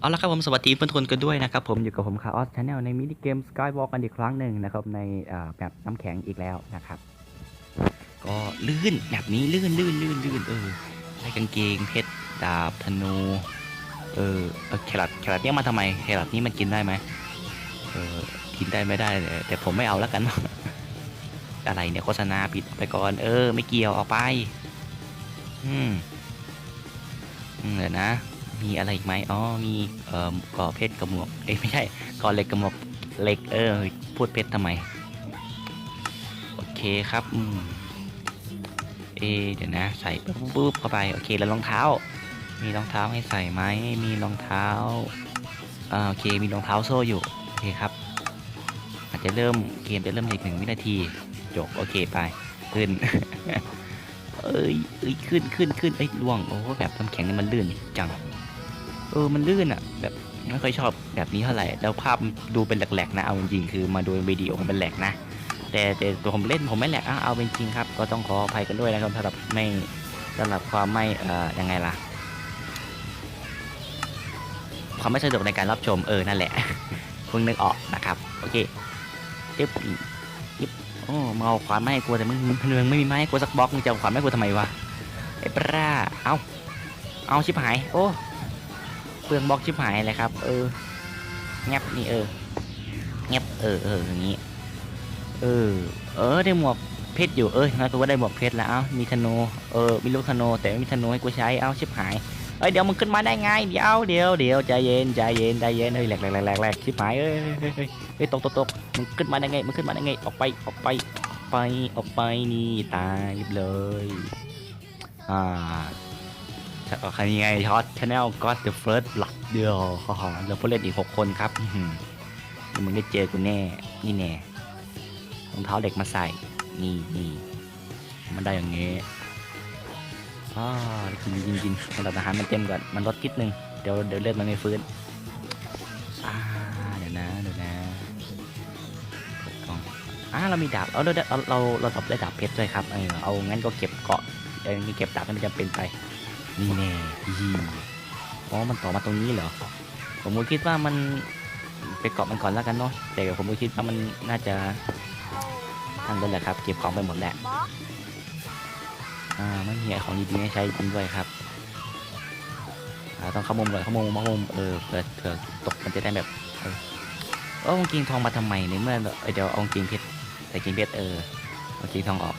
เอาละครับผมสวัสดีเพื่อนทุกคนกันด้วยนะครับผมอยู่กับผมคาออสชาแนลในมินิเกม Skywalk กันอีกครั้งหนึ่งนะครับในแบบน้ำแข็งอีกแล้วนะครับ ก็ลื่นแบบนี้ลื่นลื่นลื่นลื่นเออได้กางเกงเพชรดาบธนูเออเออแครอทแครอทเนี่ยมาทำไมแครอทนี่มันกินได้ไหมเออกินได้ไม่ได้แต่ผมไม่เอาแล้วกัน อะไรเนี่ยโฆษณาปิดไปก่อนเออ ไม่เกี่ยวเอาไปอืมอืมเดี๋ยวนะ มีอะไรอีกไหมอ๋อมีเอ่อก่อเพชรกระหมวกเอ้ยไม่ใช่ก่อเหล็กกระหมวกเหล็กเออพูดเพชรทำไมโอเคครับอืมเอเดี๋ยวนะ ใส่ปุ๊บปุ๊บเข้าไปโอเคแล้วรองเท้า มีรองเท้าให้ใส่ไหมมีรองเท้าอ่าโอเคมีรองเท้าโซ่อยู่โอเคครับ อาจจะเริ่มเกมจะเริ่มอีกหนึ่งวินาทีจบโอเคไปขึ้นเอ้ยเอ้ยขึ้นขึ้นขึ้นเอ้ยล่วงโอ้โหแบบน้ำแข็งนี่มันลื่นจัง เออมันลื่นอะ แบบไม่ค่อยชอบแบบนี้เท่าไหร่ แล้วภาพดูเป็นแหลกๆนะ เอาจริงๆคือมาดูวิดีโอมันเป็นแหลกนะ แต่แต่ตัวผมเล่นผมไม่แหลกอะเอาเป็นจริงครับ ก็ต้องขออภัยกันด้วยนะครับสำหรับไม่สำหรับความไม่เอ่อยังไงล่ะ ความไม่สะดวกในการรับชมเออนั่นแหละเพิ่งนึกออกนะครับ โอเคยิบยิบโอ้เอาขวานมาให้กูแต่มึงมึงมึงไม่มีไม้ให้กูสักบล็อกมึงจะเอาขวานมาให้กูทำไมวะไอ้ปลาเอาเอาชิบหาย โอ้ ปลืองบล็อกชิบหายเลยครับ เออแงบนี่เออแงบเออเอออย่างนี้ เออ เออได้หมวกเพชรอยู่เอ้ยงั้นกูว่าได้หมวกเพชรแล้วเอ้ามีธนูเออมีลูกธนูแต่ไม่มีธนูให้กูใช้เอ้าชิบหายเอ้ยเดี๋ยวมึงขึ้นมาได้ไงเดี๋ยวเดี๋ยวเดี๋ยวใจเย็นใจเย็นใจเย็นเฮ้ยแหลกแหลกแหลกแหลกชิบหายเอ้ยเฮ้ยตกตกตกมึงขึ้นมาได้ไงมึงขึ้นมาได้ไงออกไปออกไปออกไปออกไปนี่ตายเลยอ่า ใครยังไงช็อตชาแนลก็ the first blood เดียวฮ่าฮ่าแล้วผู้เล่นอีก6คนครับมึงได้เจอกูแน่ นี่แน่รองเท้าเด็กมาใส่ นี่นี่มันได้อย่างงี้อ่ากินกินกินระดับอาหารมันเต็มก่อน มันลดคิดนึง เดี๋ยวเดี๋ยวเลือดมันไม่ฟื้นอ่าเดี๋ยวนะเดี๋ยวนะกล่องอ่าเรามีดาบเอาเราเราเราเราตอบได้ดาบเพชรด้วยครับ เออเอางั้นก็เก็บเกาะเออเก็บดาบไม่จำเป็นไป นี่แน่ยีอ๋อมันต่อมาตรงนี้เหรอ ผมก็คิดว่ามันไปเกาะมันก่อนแล้วกันเนาะ แต่ผมก็คิดว่ามันน่าจะทันแล้วแหละครับ เก็บของไปหมดแหละอ่าไม่มีของดีๆให้ใช้จริงด้วยครับอ่าต้องเข้ามุมก่อนเข้ามุมเข้ามุมเออเผื่อเผื่อตกมันจะได้แบบเออเออกางเกงทองมาทำไมในเมื่อเอ้ยเดี๋ยวเอากางเกงเพชรใส่กางเกงเพชรเออเอากางเกงทองออก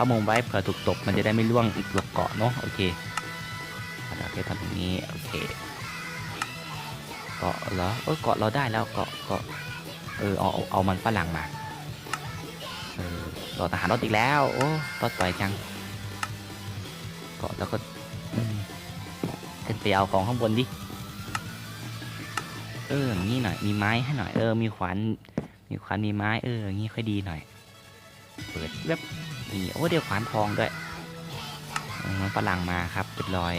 เข้ามุมไว้เผื่อถูกตกมันจะได้ไม่ร่วงหลบเกาะเนาะโอเคเอาดาบเพชรทำอย่างนี้โอเคเกาะเหรอเออเกาะเราได้แล้วเกาะเกาะเออเอาเอาเอามันฝรั่งมาเออรอทหารรถอีกแล้วโอ้รถต่อยจังเกาะแล้วก็ขึ้นไปเอาของข้างบนดิเอออย่างนี้หน่อยมีไม้ให้หน่อยเออมีขวานมีขวานมีไม้เอออย่างนี้ค่อยดีหน่อย เปิดเว็บ นี่โอ้เดี๋ยวขวานทองด้วยมันฝรั่งมาครับเป็นรอย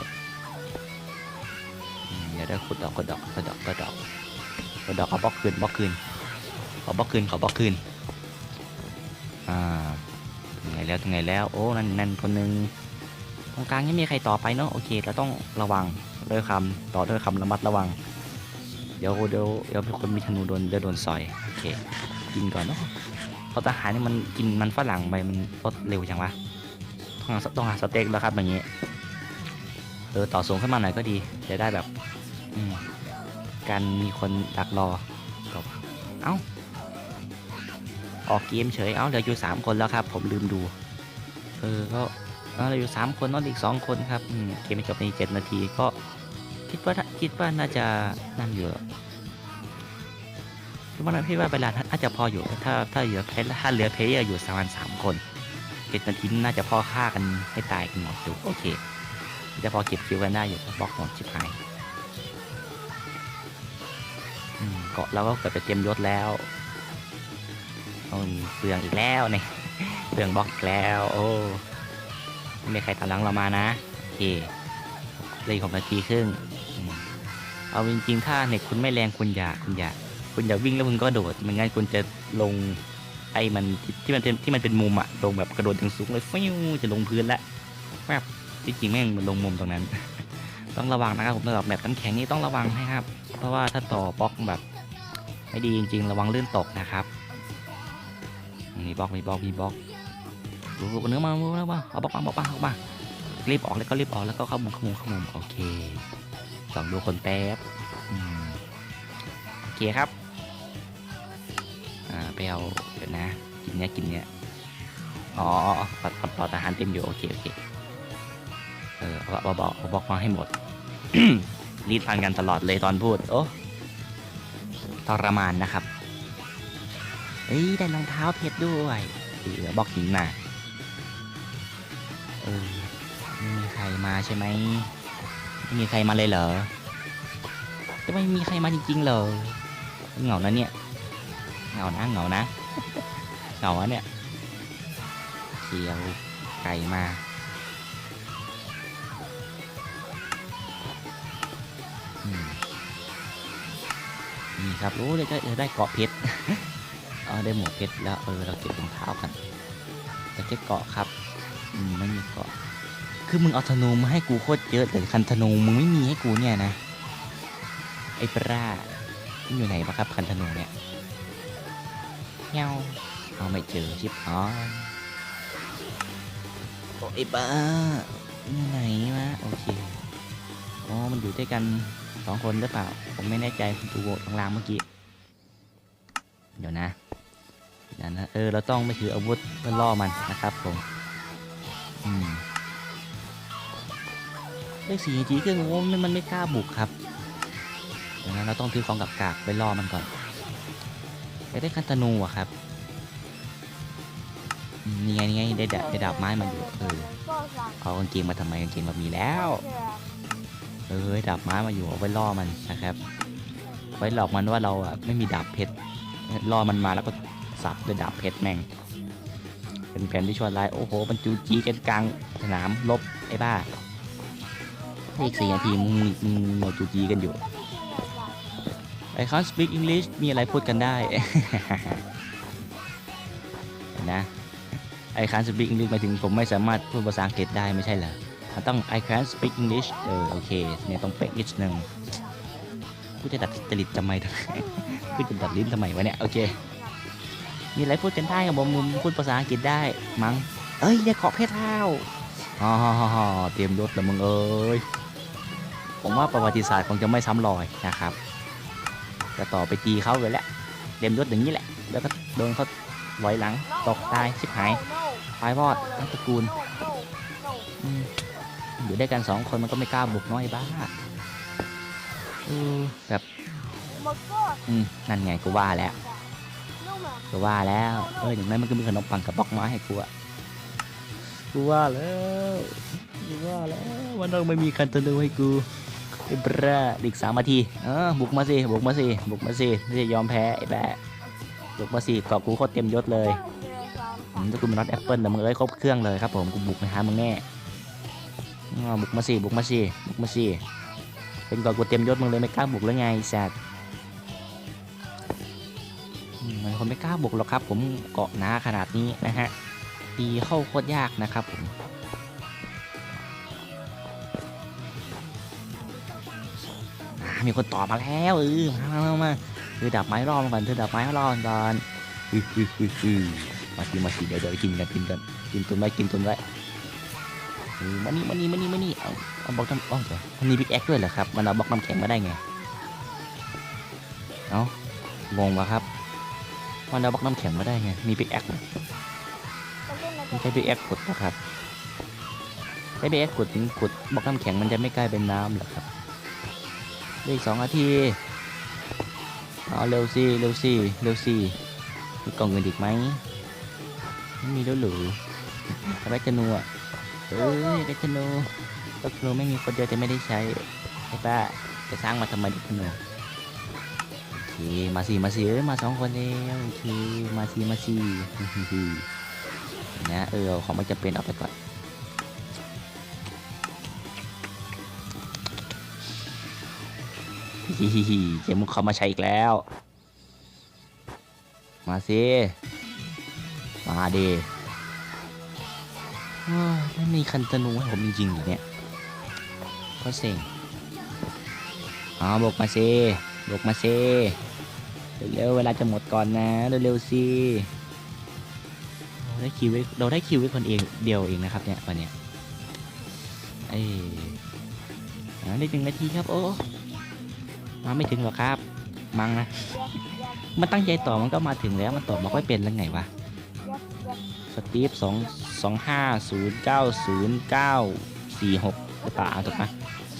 เดี๋ยวได้ขุดดอกขุดดอกขุดดอกขุดดอกขุดดอกเอาบล็อกคืนบล็อกคืนขอบล็อกคืนขอบล็อกคืนอ่าถึงไหนแล้วถึงไหนแล้วโอ้นั่นนั่นคนนึงตรงกลางยังมีใครต่อไปเนาะโอเคเราต้องระวังด้วยคำต่อด้วยคำระมัดระวัง เดี๋ยวเดี๋ยวเดี๋ยวมีคนมีธนูโดนเดี๋ยวโดนซอยโอเคกินก่อนเนาะ พราทหารนี่มันกินมันฝรั่งไปมันลดเร็วจังวะต้องหาต้องหาสเต็กแล้วครับอย่างงี้เออต่อสูงขึ้นมาหน่อยก็ดีจะได้แบบการมีคนดักรอจบเอ้าออกเกมเฉยเอ้าเหลืออยู่สามคนแล้วครับ ผมลืมดู เออก็เออเหลืออยู่สามคนนอกอีกสองคนครับเกมจบในเจ็ดนาทีก็คิดว่าคิดว่าน่าจะนั่นอยู่ พี่ว่าพี่ว่าเวลาน่าจะพออยู่ถ้าถ้าเหลือเพลถ้าเหลือเพลเยอร์อยู่ประมาณสามคนเจ็ดนาทีน่าจะพอฆ่ากันให้ตายกันหมดอยู่โอเคจะพอเก็บคิวกันได้อยู่บล็อกหมดชิบหายเกาะเราก็เกิดไปเต็มยศแล้วโอ้ยเปลืองอีกแล้วเนี่ยเปลืองบล็อกแล้ว โอ้ไม่มีใครตามหลังเรามานะโอเคเลยหกนาทีครึ่งอืมเอาจริงๆถ้าเน็ตคุณไม่แรงคุณอย่าคุณอย่า คุณอย่าวิ่งแล้วคุณก็โดดไม่งั้นคุณจะลงไอ้มันที่มันเป็นที่มันเป็นมุมอะลงแบบกระโดดถึงสูงเลยฟิวจะลงพื้นละแวบที่จริงแม่งมันลงมุมตรงนั้น ต้องระวังนะครับผมสำหรับแบบน้ำแข็งนี่ต้องระวังนะครับ เพราะว่าถ้าต่อบล็อกแบบ ไม่ดีจริงๆ ระวังลื่นตกนะครับมีบล็อกมีบล็อกมีบล็อกดูเนื้อมาเนื้อมาเอาบล็อกมาบล็อกมาเอามารีบออกแล้วก็รีบออกแล้วก็เข้ามุมเข้ามุมเข้ามุมโอเคสองดูคนแป๊บโอเคครับ อ่าไปเอาเดี๋ยวนะ กินเนี้ยกินเนี้ยอ๋ออ๋ออ๋อปลอดปลอดอาหารเต็มอยู่โอเคโอเคเออเอาเอาบอกเอาบล็อกมาให้หมดรีดฟันกันตลอดเลยตอนพูด โอ้ทรมานนะครับเฮ้ยได้รองเท้าเพชรด้วยเออบอกหินมาเออไม่มีใครมาใช่ไหมไม่มีใครมาเลยเหรอจะไม่มีใครมาจริงๆเหรอเหงานะเนี่ย เหงานะเหงานะเหงาเนี่ยเคียวไก่มาอืมนี่ครับโอ้ได้ได้ได้เกาะเพชรเออได้หมวกเพชรแล้วเออเราเก็บรองเท้ากันแต่เก็บเกาะครับอืมไม่มีเกาะ คือมึงเอาธนูมาให้กูโคตรเยอะแต่คันธนูมึงไม่มีให้กูเนี่ยนะไอ้ปรามันอยู่ไหนปะครับคันธนูเนี่ย เงาเอาไม่เจอชิบอ๋อยโอ้ไอ้บ้าอยู่ไหนวะโอเคอ๋อมันอยู่ด้วยกันสองคนหรือเปล่า ผมไม่แน่ใจผมดูข้างล่างเมื่อกี้ เดี๋ยวนะเดี๋ยวนะเออ เราต้องไม่ถืออาวุธเพื่อล่อมันนะครับผม อืมเลขสี่จีก็งงมันมันไม่กล้าบุกครับเดี๋ยวนะเราต้องถือของกับกากไปล่อมันก่อน ไปได้คันธนูอะครับอืมนี่ไงนี่ไงได้ดาบได้ดาบไม้มาอยู่เออเอากางเกงมาทำไมกางเกงแบบมีแล้วเออดาบไม้มาอยู่เอาไว้ล่อมันนะครับ ไว้หลอกมันว่าเราอะไม่มีดาบเพชรล่อมันมาแล้วก็สับด้วยดาบเพชรแม่ง เป็นแผนที่ชั่วร้ายโอ้โหมันจูจีกันกลางสนามลบไอ้บ้าอีกสี่นาทีมึงมึงมึงจูจีกันอยู่ I can't speak English มีอะไรพูดกันได้เห็นนะ I can't speak English หมายถึงผมไม่สามารถพูดภาษาอังกฤษได้ไม่ใช่เหรอมันต้อง I can't speak English เออโอเคเนี่ยต้องเป๊ะนิดนึงกูจะดัดจริตทำไมกูจะดัดลิ้นทำไมวะเนี่ยโอเค มีอะไรพูดกันได้กับผมมึงพูดภาษาอังกฤษได้มั้งเอ้ยได้เกาะเพชรเท้าอ๋อเตรียมยศแล้วมึงเอ้ยผมว่าประวัติศาสตร์คงจะไม่ซ้ำรอยนะครับ จะต่อไปตีเขาเลยแหละเตรียมยศอย่างนี้แหละ แล้วก็โดนเขาไหวหลังตกตายชิบหายตายวอดทั้งตระกูลอยู่ได้กันสองคนมันก็ไม่กล้าบุกน้อยบ้าแบบนั่นไงกูว่าแล้วกูว่าแล้วเอออย่างนั้นมันก็มีขนมปังกับบล็อกไม้ให้กูอะกูว่าแล้วกูว่าแล้วว่าน้องไม่มีคันตนูให้กู ไอ้บราอีกสามนาทีเออบุกมาสิบุกมาสิบุกมาสิไม่จะยอมแพ้ไอ้แบะบุกมาสิกอบกูโคตรเต็มยศเลยอืมถ้ากูเป็นน็อตแอปเปิลแต่มึงเอ้ยครบเครื่องเลยครับผมกูบุกไปหามึงแน่อ้าวบุกมาสิบุกมาสิบุกมาสิเป็นกอบกูเต็มยศมึงเลยไม่กล้าบุกแล้วไงแซดอืมมันคนไม่กล้าบุกหรอกครับ ผมเกาะหนาขนาดนี้นะฮะตีเข้าโคตรยากนะครับผม มีคนต่อมาแล้วเออมามามามาเธอดับไม้รอมันก่อนเธอดับไม้รอมันก่อนอืออืออืออือมาสิมาสิเดี๋ยวเดี๋ยวกินกันกินกันกินตุนไว้กินตุนไว้เออมานี่มานี่มานี่มานี่เอาเอาบล็อกน้ำอ๋อเดี๋ยวมันมีพิกแอคด้วยเหรอครับ มันเอาบล็อกน้ำแข็งมาได้ไง เอ้างงวะครับมันเอาบล็อกน้ำแข็งมาได้ไง มีพิกแอคไม่ใช่พิกแอคขุดนะครับใช้พิกแอคขุดขุดบล็อกน้ำแข็งมันจะไม่กลายเป็นน้ำหรอครับ เลืออีกสองนาทีเอาเร็วสิเร็วสิเร็วสิมีกล่องเงินอีกไหมไม่มีแล้วหรือทำไมธนูอะเอ้ยไอ้ธนูก็ธนูไม่มีคนเดียวจะไม่ได้ใช้ไอ้ป้าจะสร้างมาทำไมธนูโอเคมาสิมาสิเอ้ยมาสองคนแล้วโอเคมาสิมาสินะเออเอาของมันจะเป็นเอาไปก่อน ฮิฮิฮิเจมุกเขามาใช้อีกแล้ว มาสิ มาดิอ้าวไม่มีคันธนูให้ผมจริงๆเหรอเนี่ย ก็เซ็งอ๋อบกมาเซบกมาเซเร็วๆเวลาจะหมดก่อนนะ เร็วๆสิเราได้คิวไว้เราได้คิวไว้คนเองเดียวเองนะครับเนี่ยวันเนี้ยเอ้ยอ่าได้หนึ่งนาทีครับ โอ้ มาไม่ถึงหรอครับ มังนะ มันตั้งใจต่อมันก็มาถึงแล้วมันต่อบอกไม่เป็นแล้วไงวะ สตีฟสองสองห้าศูนย์เก้าศูนย์เก้าสี่หกหรือเปล่าเอาถูกไหม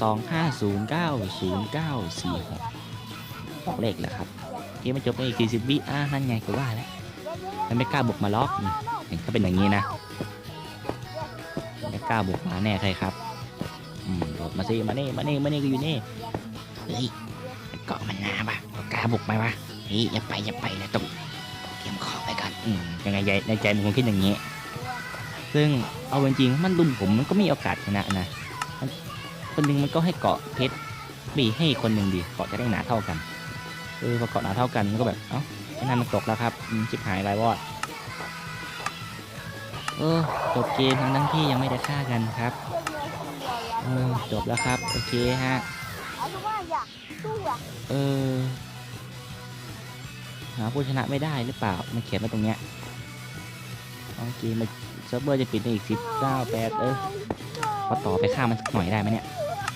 สองห้าศูนย์เก้าศูนย์เก้าสี่หกบอกเลขแหละครับเกมมันจบไปอีกสี่สิบวิอะนั่นไงก็ว่าแล้วมันไม่กล้าบุกมาล็อกนี่เห็นก็เป็นอย่างนี้นะไม่กล้าบุกมาแน่ใครครับอืมโดดมาสิมาเน่มาเน่มาเน่ก็อยู่นี่เฮ้ย กาะมันหนาปะกล้าบุกไหมวะเฮ้ยอย่าไปอย่าไปนะต้องเตรียมของไปก่อนอืมยังไงใจในใจมันคงคิดอย่างนี้ ซึ่งเอาจริงๆมันลุมผมมันก็มีโอกาสชนะนะคนหนึ่งมันก็ให้เกาะเพชรบีให้คนหนึ่งดีเกาะจะได้หนาเท่ากันเออพอเกาะหนาเท่ากันมันก็แบบเอ้าไอ้นั่นมันตกแล้วครับชิบหายไรวอดเออจบเกมทั้งทั้งที่ยังไม่ได้ฆ่ากันครับเออจบแล้วครับ โอเคฮะ เออ หาผู้ชนะไม่ได้หรือเปล่า มันเขียนไว้ตรงเนี้ยโอเคมันเซิร์ฟเวอร์จะปิดในอีกสิบเก้าแปดเออพอต่อไปข้ามันหน่อยได้ไหมเนี่ย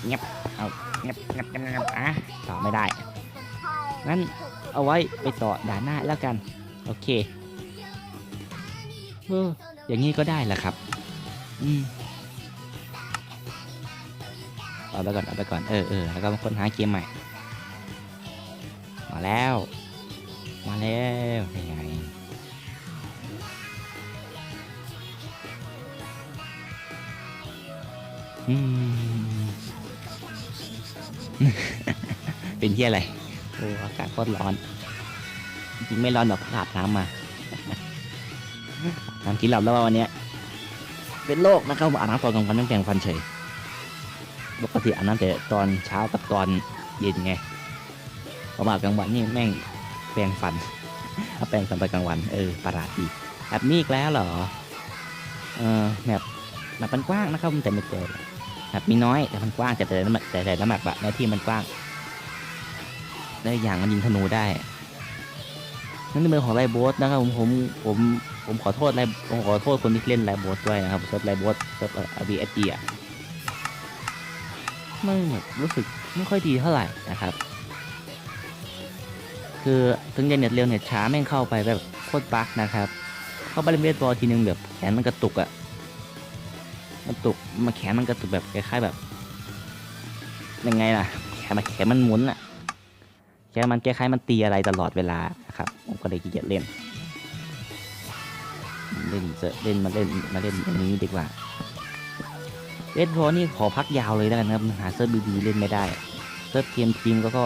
เงียบเอาเงียบเงียบเงียบเงียบอะต่อไม่ได้ งั้นเอาไว้ไปต่อด่านหน้าแล้วกัน โอเคเอออย่างนี้ก็ได้แหละครับ อืมเอาไปก่อนเอาไปก่อน เออเออแล้วก็มาค้นหาเกมใหม่ มาแล้ว มาแล้วยังไงอืมเป็นที่อะไร โอ้อากาศโคตรร้อน จริงไม่ร้อนหรอกอาบน้ำมาน้ำกินหลับแล้ววันนี้เป็นโรคนะครับอาบน้ำตอนกลางวันต้องแปรงฟันเฉยปกติอาบน้ำแต่ตอนเช้ากับตอนเย็นไง พอมากลางวันนี่แม่งแปรงฟันเอาแปรงฟันไปกลางวันเออประหลาดดีแบบนี้อีกแล้วเหรอเออแบบแบบมันกว้างนะครับแต่ไม่เจอแบบมีน้อยแต่มันกว้างแต่แต่ละแต่แต่ละแบบะในที่มันกว้างได้อย่างมันยิงธนูได้นั่นเป็นมือของไลโบสนะครับผมผมผมผมขอโทษไลผมขอโทษคนที่เล่นไลโบสด้วยนะครับเซิร์ฟไลโบสเซิร์ฟอาร์บีเอสอะไม่แบบรู้สึกไม่ค่อยดีเท่าไหร่นะครับ คือถึงจะเน็ตเร็วเน็ตช้าแม่งเข้าไปแบบโคตรบั๊กนะครับ เข้าไปเล่นเวทบอลทีนึงแบบแขนมันกระตุกอะ่ะมันตุกมาแขนมันกระตุกแบบคล้ายๆแบบยังไงล่ะแขนมันแขนมันหมุนอะ่ะแค่มันคล้ายๆมันตีอะไรตลอดเวลานะครับผมก็เลยขี้เกียจเล่น เล่นเซเล่นมาเล่นมาเล่นอันนี้ดีกว่าเล่นโรนี่ขอพักยาวเลยแล้วกันะครับหาเซิร์ฟดีๆเล่นไม่ได้เซิร์ฟเกมทีมก็ก็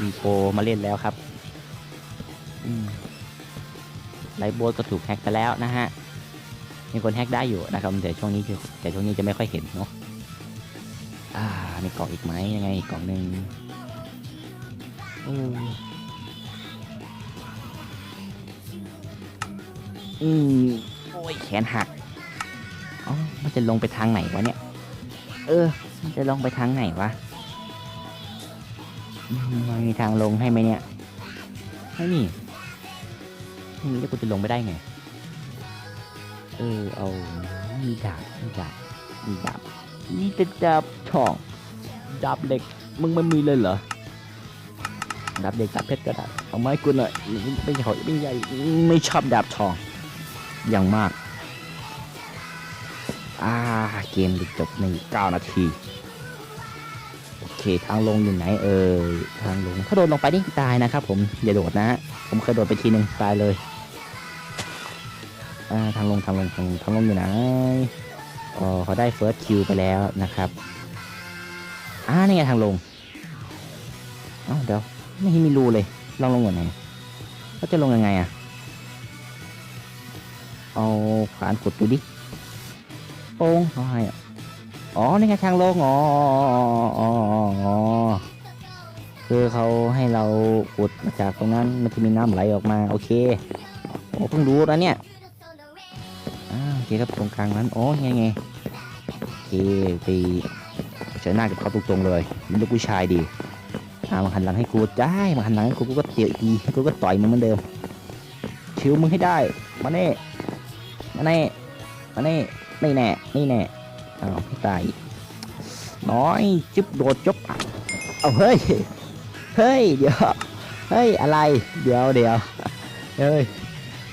มีโปรมาเล่นแล้วครับ ไลฟ์โบสก็ถูกแฮ็กไปแล้วนะฮะ มีคนแฮ็กได้อยู่นะครับแต่ช่วงนี้คือแต่ช่วงนี้จะไม่ค่อยเห็นเนาะอ่า มีกล่องอีกไหมยังไงกล่องหนึ่งอืมอืมโอ้ยแขนหักอ๋อมันจะลงไปทางไหนวะเนี่ย เออ มันจะลงไปทางไหนวะมันมีทางลงให้ไหมเนี่ย ไม่มีไม่มี แล้วกูจะลงไปได้ไง เออเอามีดาบมีดาบมีดาบนี่จะดาบช่องดาบเหล็กมึงไม่มีเลยเหรอดาบเด็กดาบเพชรก็ได้เอาไม้กูหน่อยไม่ใหญ่ไม่ใหญ่ไม่ชอบดาบทอง อย่างมาก อ่าเกมจบใน9นาทีโอเคทางลงอยู่ไหนเอ่ยทางลงถ้าโดนลงไปนี่ตายนะครับผมอย่าโดดนะฮะผมเคยโดดไปทีหนึ่งตายเลย อ่าทางลงทางลงทางลงทางลงอยู่ไหนอ๋อเขาได้เฟิร์สคิวไปแล้วนะครับอ่านี่ไงทางลงเอ้าเดี๋ยวไม่เห็นมีรูเลยลองลงก่อนไหนก็จะลงยังไงอะเอาขวานกดดูดิโป้งเขาให้อะอ๋อนี่ไงทางลงอ๋ออ๋ออ๋ออ๋อคือเขาให้เราขุดมาจากตรงนั้นมันจะมีน้ำไหลออกมาโอเคโอ้เพิ่งรู้แล้วเนี่ย เคครับตรงกลางนั้นโอ้ยไงไงโอเคไปเจอหน้ากับเขาตรงๆเลยเป็นลูกผู้ชายดีอ่ามันหันหลังให้กูได้มันหันหลังให้กูกูก็เตะอีกทีกูก็ต่อยมึงเหมือนเดิมชิวมึงให้ได้มาเน่มาเน่มาเน่นี่แน่นี่แน่อ้าวไม่ตายน้อยจึ๊บโดดจบอะเอาเฮ้ยเฮ้ยเดี๋ยวเฮ้ยอะไรเดี๋ยวเดี๋ยวเฮ้ย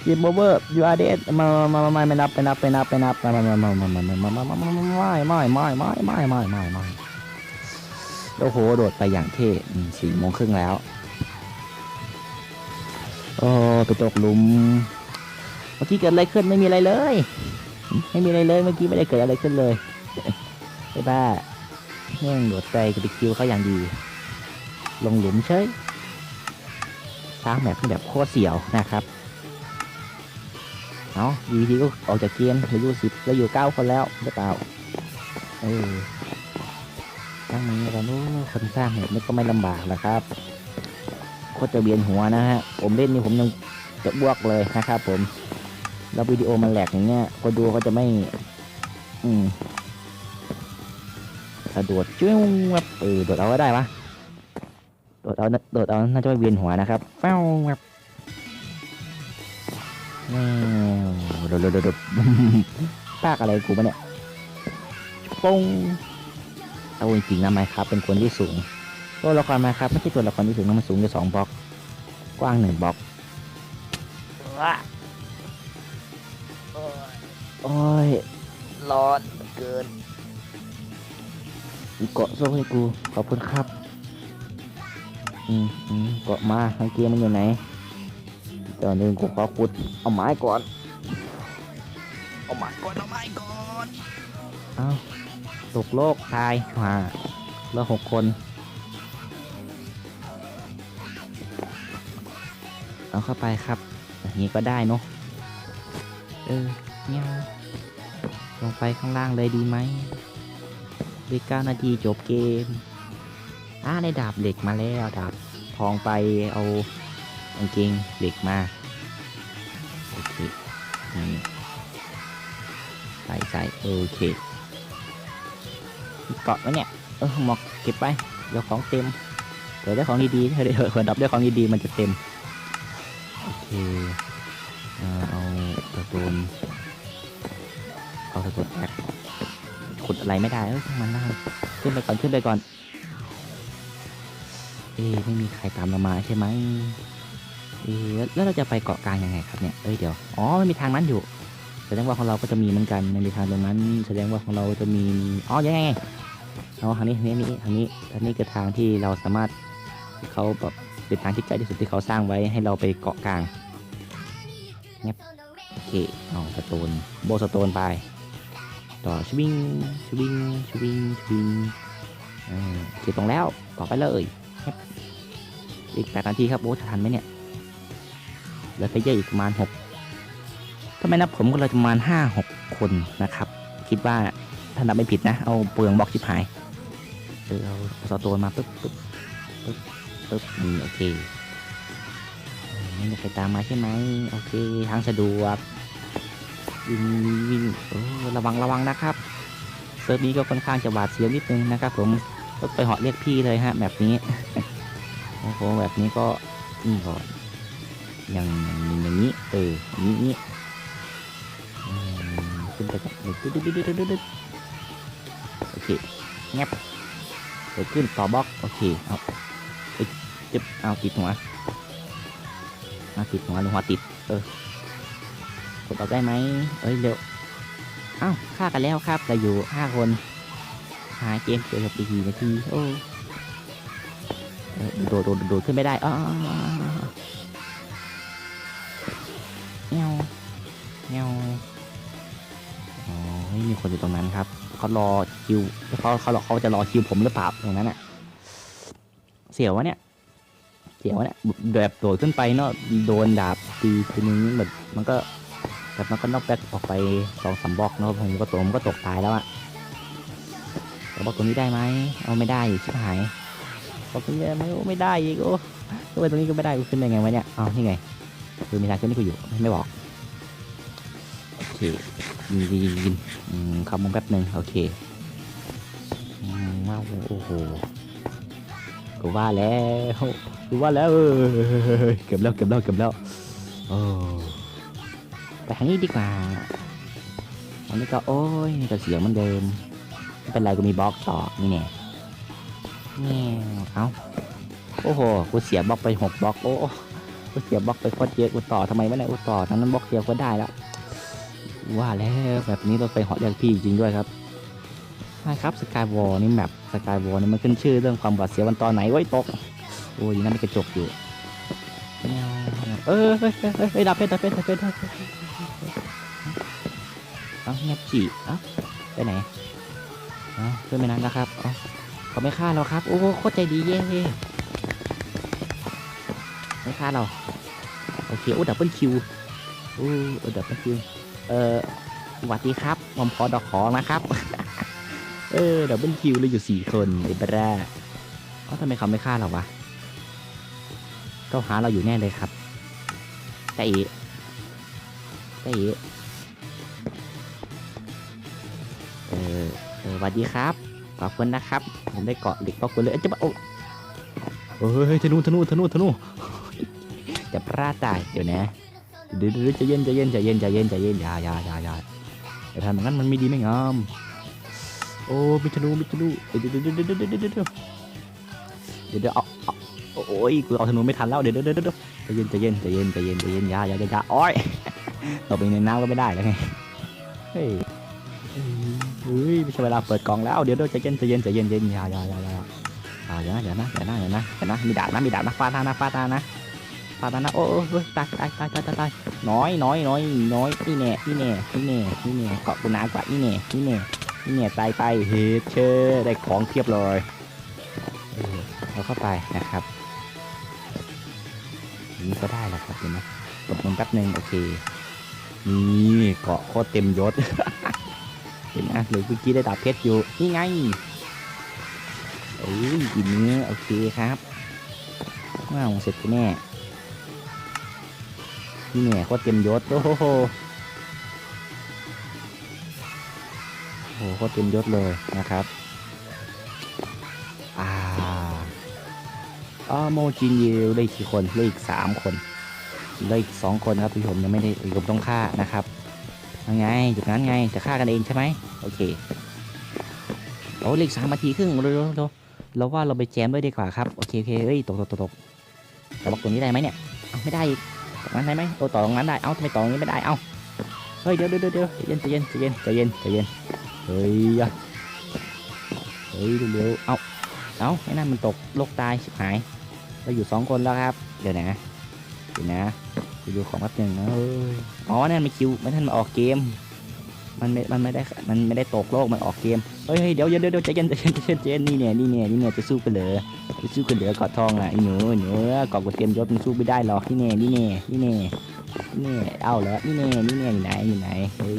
ยิมโอเวอร์ยูอาร์เดสมามามามาไม่นับไม่นับไม่นับไม่นับมามามามามามามามามามาไม่ไม่ไม่ไม่ไม่ไม่ไม่ไม่โอ้โหโดดไปอย่างเท่สี่โมงครึ่งแล้วโอ้ไปตกหลุม เมื่อกี้เกิดอะไรขึ้นไม่มีอะไรเลย ไม่มีอะไรเลยเมื่อกี้ไม่ได้เกิดอะไรขึ้นเลยไอ้บ้าแม่งโดดใจกับไปคิวเขาอย่างดี ลงหลุมเฉยสร้างแบบที่แบบโคตรเสียวนะครับ เอาอยู่ดีก็ออกจากเกมเหลืออยู่สิบแล้วอยู่เก้าคนแล้วหรือเปล่าเออตั้งนี้กันนู้คนสร้างเนี่ยมันก็ไม่ลำบากหรอกครับโคตรจะเวียนหัวนะฮะผมเล่นนี่ผมยังจะบวกเลยนะครับผมแล้ววิดีโอมันแหลกอย่างเงี้ยคนดูเขาจะไม่ อืมกระโดดจิ้วแบบเออโดดเอาก็ได้ปะโดดเอาโดดเอาน่าจะไม่เวียนหัวนะครับแป้วแบบ แม่วโดดโดดโดดโดดภาคอะไรกูปะเนี่ยปงเอาจริงๆนะไมครับเป็นคนที่สูงตัวละครไมครับไม่ใช่ตัวละครที่สูงนะมันสูงแค่สองบล็อก กว้างหนึ่งบล็อกโอ้ยร้อนเกินเกาะโซ่ให้กูขอบคุณครับ อืมอืมเกาะมาทางเกมมันอยู่ไหน เดี๋ยวหนึ่งกูขอขุดเอาไม้ก่อน เอาไม้ก่อนเอาไม้ก่อนเอาตกโลกตายมาแล้วหกคน เอาเข้าไปครับอย่างนี้ก็ได้เนาะเออเนี่ยลงไปข้างล่างเลยดีไหมเหลือเก้านาทีจบเกมอ่าได้ดาบเหล็กมาแล้วดาบทองไปเอากางเกงเหล็กมาโอเคนี่ใส่ใส่โอเคเกาะไว้เนี่ยเออหมอกเก็บไปเดี๋ยวของเต็มเดี๋ยวได้ของดีๆเดี๋ยวเดี๋ยวดับได้ของดีๆมันจะเต็มโอเคอ่าเอาตะตูนเอาตะตูนแอกขุดอะไรไม่ได้เอ้ยช่างมันนะขึ้นไปก่อนขึ้นไปก่อนเอ๊ไม่มีใครตามเรามาใช่ไหม เอ๊ะแล้วเราจะไปเกาะกลางยังไงครับเนี่ยเอ้ยเดี๋ยวอ๋อมันมีทางนั้นอยู่ แสดงว่าของเราก็จะมีเหมือนกันมันมีทางตรงนั้น แสดงว่าของเราจะมีอ๋อยังไงอ๋อทางนี้ทางนี้ทางนี้ทางนี้คือทางที่เราสามารถเขาแบบเป็นทางที่ใกล้ที่สุดที่เขาสร้างไว้ให้เราไปเกาะกลางเงียบโอเคเอาสโตนโบสโตนไป ต่อชวิงชวิงชวิงชวิงอ่าเก็บตรงแล้วต่อไปเลยครับอีกแปดนาทีครับโอ้จะทันไหมเนี่ย เหลือไปเยอะอีกประมาณหกถ้าไม่นับผมก็เลยประมาณห้าหกคนนะครับ คิดว่าถ้านับไม่ผิดนะ เอาเปลืองบล็อกชิบหายเออเอาสโตนมาปึ๊บปึ๊บปึ๊บปึ๊บโอเคไม่มีใครตามมาใช่ไหมโอเคทางสะดวกวิ่งวิ่งระวังระวังนะครับเซิร์ฟนี้ก็ค่อนข้างจะหวาดเสียวนิดนึงนะครับผมรถไปเหาะเรียกพี่เลยฮะแบบนี้โอ้โหแบบนี้ก็นี่ก่อน อย่างอย่างนี้เอออย่างนี้นี้อืมขึ้นไปแบบดึ๊ดดึ๊ดดึ๊ดดึ๊ดดึ๊ดดึ๊ดโอเคเงียบเกิดขึ้นต่อบล็อกโอเคเอาเอ้ยจึ๊บเอาติดหัวเอาติดหัวหรือหัวติดเออกดออกได้ไหมเอ้ยเร็วอ้าวฆ่ากันแล้วครับเราอยู่ห้าคนหาเกมเกี่ยวกับปีนาทีโอ้ยโดดโดดโดดขึ้นไม่ได้อ้า มีคนอยู่ตรงนั้นครับเขารอคิวเขาเขาเขาจะรอคิวผมหรือเปล่าตรงนั้นอะ เสียววะเนี่ย เสียววะเนี่ยแบบโดดขึ้นไปเนาะโดนดาบตีทีนึงแบบมันก็แต่มันก็นอกแบ็กออกไปสองสามบล็อกเนาะผมก็ตกผมก็ตกตายแล้วอะแต่บล็อกตัวนี้ได้ไหมเอาไม่ได้ชิบหายบล็อกตัวนี้ได้ไหมโอ้ไม่ได้อีกโอ้ทำไมตรงนี้ก็ไม่ได้ขึ้นได้ไงวะเนี่ยเอานี่ไงคือมีทางขึ้นที่กูอยู่ไม่บอกโอเค ยินยินยินอืมคำมึงแป๊บหนึ่งโอเคมว้าวโอ้โหกูว่าแล้วกูว่าแล้วเก็บแล้วเก็บแล้วเก็บแล้วโอ้ไปทางนี้ดีกว่าอันนี้ก็โอ้ยนี่ก็เสียงเหมือนเดิมไม่เป็นไรกูมีบล็อกต่อนี่แน่นี่เอ้าโอ้โหกูเสียบล็อกไปหกบล็อกโอ้กูเสียบล็อกไปโคตรเยอะกูต่อทำไมวะเนี่ยกูต่อทั้งนั้นบล็อกเดียวก็ได้แล้ว ว่าแล้วแบบนี้รถไฟเหาะเรียกพี่จริงด้วยครับใช่ครับสกายวอลนี่แมปสกายวอลนี่มันขึ้นชื่อเรื่องความหวาดเสียวมันตอนไหนไว้ตก โอ้ยนั่นเป็นกระจกอยู่ เออเฮ้ยเฮ้ยดับเพชรดับเพชรดับเพชรเอ้าเงียบฉี่เอ้าไปไหนอ้าเพื่อนไปนั้นนะครับเอ้าเขาไม่ฆ่าเราครับ โอ้โคตรใจดีเย้ไม่ฆ่าเรา โอเค โอ้ดับเบิลคิว โอ้ดับเบิลคิว เออสวัสดีครับ ผมพอดอกของนะครับ เออดับเบิลคิวเลยอยู่สี่คนไอ้บราเอ้าทำไมเขาไม่ฆ่าเราวะเขาหาเราอยู่แน่เลยครับแต่อีแต่อีเออเออสวัสดีครับ ขอบคุณนะครับ ผมได้เกาะเหล็กขอบคุณเลยเอ้ยจะมาโอ้เฮ้ยธนูธนูธนูธนูจะพลาดตายเดี๋ยวนะ เดี๋ยวจะเย็นจะเย็นจะเย็นจะเย็นจะเย็นอย่าอย่าอย่าอย่าอย่าทำอย่างั้นมันไม่ดีไม่งามโอ้มิชนูมิชนูเดี๋ยวเดี๋ยวเดี๋ยวเดี๋ยวเดี๋ยวเดี๋เอาโอ้ยกูเอาธนูไม่ทันแล้วเดี๋ยวเดี๋ยวเดี๋ยวจะเย็นจะเย็นจะเย็นจะเย็นจะเย็นอย่าอย่าอย่าโอ้ยตกไปในน้ำก็ไม่ได้แล้วไงเฮ้ยเฮ้ยไม่ใช่เวลาเปิดกล่องแล้วเดี๋ยวเดี๋ยวจะเย็นจะเย็นจะเย็นเย็นอย่าอย่าอย่าอย่าอย่านะอย่านะอย่านะอย่านะอย่านะมีดาบนะมีดาบนะฟาดนานะฟาดานะ ฟาดหน้านะโอ้โอ้เฮ้ยตายตายตายตายตายน้อยน้อยน้อยน้อยนี่แน่นี่แน่นี่แน่นี่แน่เกาะกูนากว่านี่แน่นี่แน่นี่เนี่ยตายไปเฮดเชอได้ของเพียบเลยเราเข้าไปนะครับนี้ก็ได้แหละครับเห็นไหมกดลงแป๊บหนึ่งโอเคนี่เกาะโคตรเต็มยศเห็นไหมหรือเมื่อกี้ได้ดาบเพชรอยู่นี่ไงเอ้ยกินเนื้อโอเคครับว้าวเสร็จแน่ นี่เนี่โคตรเต็มยศโอ้โหโอ้โหก็เต็มยศเลยนะครับอ่าอาโมจินยิวได้กี่คนได้อีกสามคนได้อีกสองคนครับที่ผมยังไม่ได้ผมต้องฆ่านะครับยังไงจุดนั้นไงจะฆ่ากันเองใช่ไหมโอเคโอ้เหลืออกสามนาทีครึ่งเร็วๆเร็วๆเราว่าเราไปแจมด้วยดีกว่าครับ โอเคโอเคเอ้ยตกตกตกตกแต่บอกตรงนี้ได้ไหมเนี่ย ไม่ได้อีก ตรงนั้นได้ไหมโอ้ต่อตรงนั้นได้ เอ้าทำไมต่อตรงนี้ไม่ได้ เอ้า เฮ้ย เดี๋ยวเดี๋ยวเดี๋ยวใจเย็นใจเย็นใจเย็นใจเย็นใจเย็น เฮ้ยเฮ้ยเร็วเอาเอาไอ้นั่นมันตกโลกตายชิบหาย เราอยู่สองคนแล้วครับ เดี๋ยวนะเดี๋ยวนะไปดูของแป๊บหนึงนะเฮ้ย อ๋อ นั่นมันคิวไม่ท่านมาออกเกม มันไม่ มันไม่ได้ มันไม่ได้ตกโลก มันออกเกม เฮ้ยเดี๋ยวเดี๋ยวเดี๋ยวใจเย็นใจเย็นใจเย็นใจเย็นนี่เนี่ยนี่เนี่ยนี่เนี่ยจะสู้กันเหรอจะสู้กันเหรอกอดทองอะไอ้หนูหนูกอดกดเตรียมยศมันสู้ไม่ได้หรอกนี่เนี่ยนี่เนี่ยนี่เนี่ยนี่เนี่ยเอาเหรอนี่เนี่ยนี่เนี่ยอยู่ไหนอยู่ไหน เฮ้ย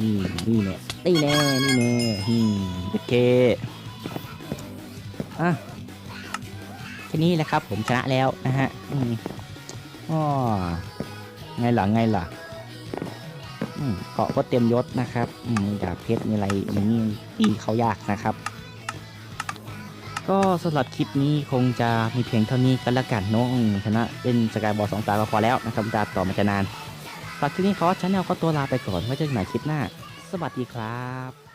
นี่นี่เนี่ยนี่แน่นี่แน่อืมโอเค อะแค่นี้แหละครับผมชนะแล้วนะฮะ อืมอ๋อไงล่ะไงล่ะ เกาะก็เต็มยศนะครับอืมดาบเพชรมีอะไรอย่างนี้ตีเขายากนะครับ ก็สำหรับคลิปนี้คงจะมีเพียงเท่านี้กันละกันเน้องชนะเป็นสกายบอลสองตาก็พอแล้วนะครับดาต่อมาจะนานฝากคลิปนี้ขอชาแนลก็ตัวลาไปก่อนไว้เจอกันใหม่คลิปหน้า สวัสดีครับ